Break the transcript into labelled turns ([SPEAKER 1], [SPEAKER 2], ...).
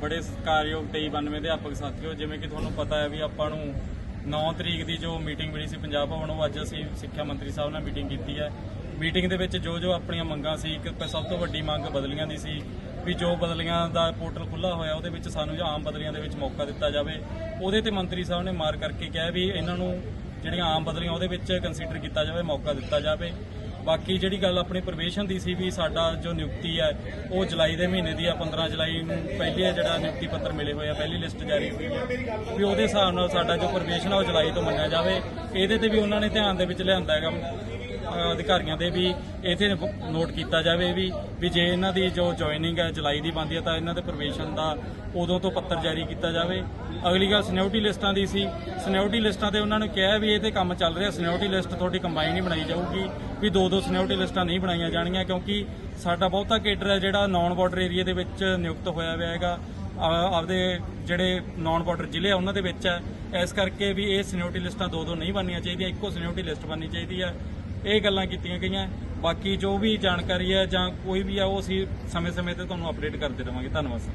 [SPEAKER 1] ਬੜੇ ਸਤਿਕਾਰਯੋਗ 2392 ਅਧਿਆਪਕ ਸਾਥੀਓ, ਜਿਵੇਂ ਕਿ ਤੁਹਾਨੂੰ ਪਤਾ ਹੈ ਵੀ ਆਪਾਂ ਨੂੰ 9 ਤਰੀਕ ਦੀ ਜੋ ਮੀਟਿੰਗ ਮਿਲੀ ਸੀ ਪੰਜਾਬ ਭਵਨ, ਉਹ ਅੱਜ ਅਸੀਂ ਸਿੱਖਿਆ ਮੰਤਰੀ ਸਾਹਿਬ ਨਾਲ ਮੀਟਿੰਗ ਕੀਤੀ ਹੈ। ਮੀਟਿੰਗ ਦੇ ਵਿੱਚ ਜੋ ਜੋ ਆਪਣੀਆਂ ਮੰਗਾਂ ਸੀ, ਇੱਕ ਸਭ ਤੋਂ ਵੱਡੀ ਮੰਗ ਬਦਲੀਆਂ ਦੀ ਸੀ, ਵੀ ਜੋ ਬਦਲੀਆਂ ਦਾ ਪੋਰਟਲ ਖੁੱਲਾ ਹੋਇਆ, ਉਹਦੇ ਵਿੱਚ ਸਾਨੂੰ ਜੋ ਆਮ ਬਦਲੀਆਂ ਦੇ ਵਿੱਚ ਮੌਕਾ ਦਿੱਤਾ ਜਾਵੇ। ਉਹਦੇ ਤੇ ਮੰਤਰੀ ਸਾਹਿਬ ਨੇ ਮਾਰ ਕਰਕੇ ਕਿਹਾ ਵੀ ਇਹਨਾਂ ਨੂੰ ਜਿਹੜੀਆਂ ਆਮ ਬਦਲੀਆਂ, ਉਹਦੇ ਵਿੱਚ ਕੰਸੀਡਰ ਕੀਤਾ ਜਾਵੇ, ਮੌਕਾ ਦਿੱਤਾ ਜਾਵੇ। ਬਾਕੀ ਜਿਹੜੀ ਗੱਲ ਆਪਣੀ ਪ੍ਰਵੇਸ਼ਨ ਦੀ ਸੀ ਵੀ ਸਾਡਾ ਜੋ ਨਿਯੁਕਤੀ ਹੈ, ਉਹ ਜੁਲਾਈ ਦੇ ਮਹੀਨੇ ਦੀ ਆ 15 ਜੁਲਾਈ ਨੂੰ ਪਹਿਲੀ ਜਿਹੜਾ ਨਿਯੁਕਤੀ ਪੱਤਰ ਮਿਲੇ ਹੋਏ ਆ, ਪਹਿਲੀ ਲਿਸਟ ਜਾਰੀ ਹੋਈ ਹੈ ਵੀ ਉਹਦੇ ਹਿਸਾਬ ਨਾਲ ਸਾਡਾ ਜੋ ਪ੍ਰਵੇਸ਼ਨ ਆ, ਉਹ ਜੁਲਾਈ ਤੋਂ ਮੰਨਿਆ ਜਾਵੇ। ਇਹਦੇ ਤੇ ਵੀ ਉਹਨਾਂ ਨੇ ਧਿਆਨ ਦੇ ਵਿੱਚ ਲਿਆਂਦਾ ਹੈਗਾ। ਅਧਿਕਾਰੀਆਂ ਦੇ ਵੀ ਇਥੇ ਨੋਟ ਕੀਤਾ ਜਾਵੇ ਵੀ ਵੀ ਜੇ ਇਹਨਾਂ ਦੀ ਜੋ ਜੁਆਇਨਿੰਗ ਹੈ, ਜੁਲਾਈ ਦੀ ਬੰਦੀ ਹੈ, ਤਾਂ ਇਹਨਾਂ ਦੇ ਪ੍ਰਵੇਸ਼ਨ ਦਾ ਉਦੋਂ ਤੋਂ ਪੱਤਰ ਜਾਰੀ ਕੀਤਾ ਜਾਵੇ। ਅਗਲੀ ਗੱਲ ਸਨਿਓਰਟੀ ਲਿਸਟਾਂ ਦੀ ਸੀ। ਸਨਿਓਰਟੀ ਲਿਸਟਾਂ ਤੇ ਉਹਨਾਂ ਨੂੰ ਕਿਹਾ ਵੀ ਇਹ ਤੇ ਕੰਮ ਚੱਲ ਰਿਹਾ। ਸਿਨਿਓਰਟੀ ਲਿਸਟ ਤੁਹਾਡੀ ਕੰਬਾਈਨ ਹੀ ਬਣਾਈ ਜਾਊਗੀ। ਵੀ ਦੋ ਦੋ ਸਿਨਿਓਰਟੀ ਲਿਸਟਾਂ ਨਹੀਂ ਬਣਾਈਆਂ ਜਾਣਗੀਆਂ, ਕਿਉਂਕਿ ਸਾਡਾ ਬਹੁਤਾ ਕੇਡਰ ਹੈ ਜਿਹੜਾ ਨਾਨ ਬਾਰਡਰ ਏਰੀਆ ਦੇ ਵਿੱਚ ਨਿਯੁਕਤ ਹੋਇਆ ਹੋਇਆ ਹੈਗਾ। ਆਪਦੇ ਜਿਹੜੇ ਨਾਨ ਬਾਰਡਰ ਜ਼ਿਲ੍ਹੇ ਆ, ਉਹਨਾਂ ਦੇ ਵਿੱਚ ਹੈ। ਇਸ ਕਰਕੇ ਵੀ ਇਹ ਸਿਨਿਓਰਟੀ ਲਿਸਟਾਂ ਦੋ ਦੋ ਨਹੀਂ ਬਣਨੀਆਂ ਚਾਹੀਦੀਆਂ। ਇੱਕੋ ਸਿਨਿਓਰਟੀ ਲਿਸਟ ਬਣਨੀ ਚਾਹੀਦੀ ਹੈ। ਇਹ ਗੱਲਾਂ ਕੀਤੀਆਂ ਗਈਆਂ। ਬਾਕੀ ਜੋ ਵੀ ਜਾਣਕਾਰੀ ਹੈ ਜਾਂ ਕੋਈ ਵੀ ਆ, ਉਹ ਅਸੀਂ ਸਮੇਂ-ਸਮੇਂ ਤੇ ਤੁਹਾਨੂੰ ਅਪਡੇਟ ਕਰਦੇ ਰਵਾਂਗੇ। ਧੰਨਵਾਦ, ਸਰ।